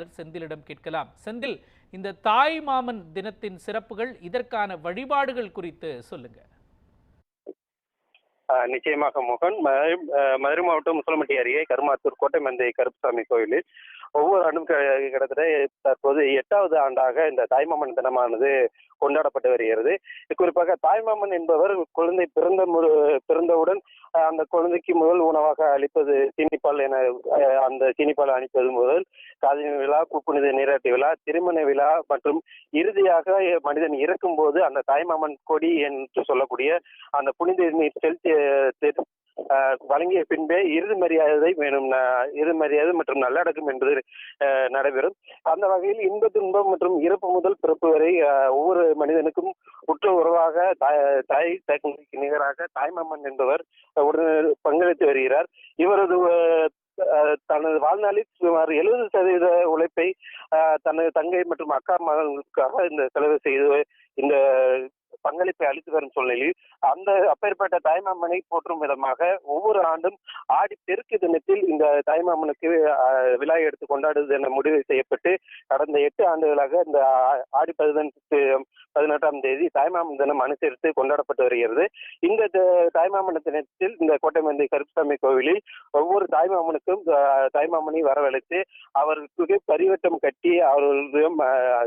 செந்திலிடம் கேட்கலாம். செந்தில் இந்த தாய் மாமன் தினத்தின் சிறப்புகள் இதற்கான வழிபாடுகள் குறித்து சொல்லுங்க. நிச்சயமாக மோகன். மதுரை மாவட்டம் முசலமட்டி அருகே கருமாத்தூர் கோட்டை மந்தை கருப்புசாமி கோயிலில் ஒவ்வொரு ஆண்டும் கிட்டத்தட்ட தற்போது எட்டாவது ஆண்டாக இந்த தாய்மாமன் தினமானது கொண்டாடப்பட்டு வருகிறது. குறிப்பாக தாய்மாமன் என்பவர் குழந்தை பிறந்த முரு பிறந்தவுடன் அந்த குழந்தைக்கு முதல் உணவாக அளிப்பது சீனிப்பால் என அந்த சீனிப்பால் அளிப்பது முதல் காதலி விழா பூப்புனித நீராட்டு விழா திருமண விழா மற்றும் இறுதியாக மனிதன் இறக்கும் போது அந்த தாய்மாமன் கொடி என்று சொல்லக்கூடிய அந்த புனித நீர் செலுத்தி வழங்கிய பின்பே இறுதி மரியாதை வேணும் இறுதி மரியாதை மற்றும் நல்லடக்கம் என்பது நடைபெறும். அந்த வகையில் இன்ப துன்பம் மற்றும் இறப்பு முதல் பிறப்பு வரை ஒவ்வொரு மனிதனுக்கும் உற்ற உறவாக தாய் தாய் நிகராக தாய்மாமன் என்பவர் உடன் பங்களித்து வருகிறார். இவரது தனது வாழ்நாளில் சுமார் எழுபது சதவீத உழைப்பை தனது தங்கை மற்றும் அக்கா மகன்களுக்காக இந்த செலவு செய்து இந்த பங்களிப்பை அளித்து வரும் சூழ்நிலையில் அந்த அப்பேற்பட்ட தாய்மாமனை போற்றும் விதமாக ஒவ்வொரு ஆண்டும் ஆடி பெருக்கு தினத்தில் இந்த தாய்மாமனுக்கு விழா எடுத்து கொண்டாடுவது என முடிவு செய்யப்பட்டு கடந்த எட்டு ஆண்டுகளாக இந்த ஆடி பதினெட்டு பதினெட்டாம் தேதி தாய்மாமன் தினம் அனுசரித்து கொண்டாடப்பட்டு வருகிறது. இந்த த- தாய்மாமன் தினத்தில் இந்த கோட்டைமந்தை கருப்புசாமி கோவிலில் ஒவ்வொரு தாய்மாமனுக்கும் தாய்மாமனை வரவழைத்து அவர்களுக்கு பரிவட்டம் கட்டி அவர்களிடம்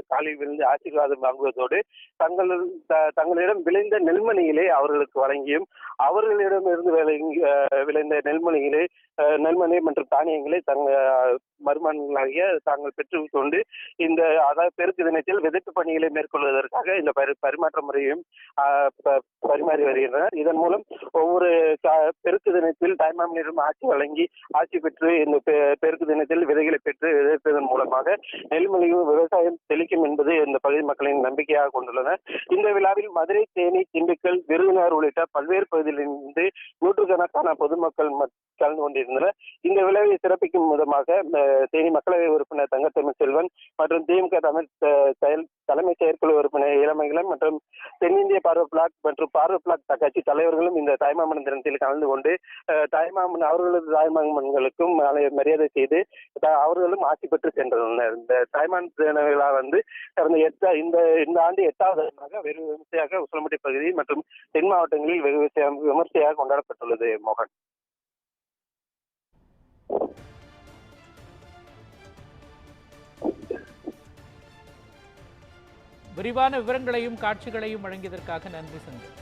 காலில் விழுந்து ஆசீர்வாதம் வாங்குவதோடு தங்கள் த- தங்களிடம் விளைந்த நெல்மணிகளை அவர்களுக்கு வழங்கியும் அவர்களிடம் இருந்து விளைந்த நெல்மணிகளை நெல்மணி மற்றும் தானியங்களை தங்க மருமகன்களாகிய தாங்கள் பெற்றுக் கொண்டு இந்த அதாவது பெருக்கு தினத்தில் விதைப்பு பணிகளை மேற்கொள்வதற்காக இந்த பரி பரிமாற்ற முறையும் பரிமாறி வருகின்றனர். இதன் மூலம் ஒவ்வொரு பெருக்கு தினத்தில் தாய்மாமனிடம் ஆட்சி வழங்கி ஆட்சி பெற்று இந்த பெருக்கு தினத்தில் விதைகளை பெற்று விதைப்பதன் மூலமாக நெல்மணியும் விவசாயம் செழிக்கும் என்பது இந்த பகுதி மக்களின் நம்பிக்கையாக கொண்டுள்ளனர். இந்த விழாவில் மதுரை தேனி திண்டுக்கல் விருதுநகர் உள்ளிட்ட பல்வேறு பகுதிகளிலிருந்து நூற்றுக்கணக்கான பொதுமக்கள் கலந்து கொண்டிருந்தனர். இந்த விழாவை சிறப்பிக்கும் விதமாக தேனி மக்களவை உறுப்பினர் தங்கத்தமிழ் செல்வன் மற்றும் திமுக தமிழ் செயல் தலைமை செயற்குழு உறுப்பினர் இளமங்கலம் மற்றும் தென்னிந்திய பார்வை பிளாக் மற்றும் பார்வை பிளாக் கட்சி தலைவர்களும் இந்த தாய்மாமன் தினத்தில் கலந்து கொண்டு தாய்மாமன் அவர்களது தாய்மாமன்களுக்கும் மரியாதை- மரியாதை செய்து அவர்களும் ஆட்சி பெற்று சென்றுள்ளனர் இந்த தாய்மாமன் தின விழா வந்து கடந்த எட்டா இந்த இந்த ஆண்டு எட்டாவது ஆண்டாக வெகு விமர்சையாக உசிலம்பட்டி பகுதி மற்றும் தென் மாவட்டங்களில் வெகு விமர்சையாக கொண்டாடப்பட்டுள்ளது மோகன். விரிவான விவரங்களையும் காட்சிகளையும் வழங்கியதற்காக நன்றி செந்தில்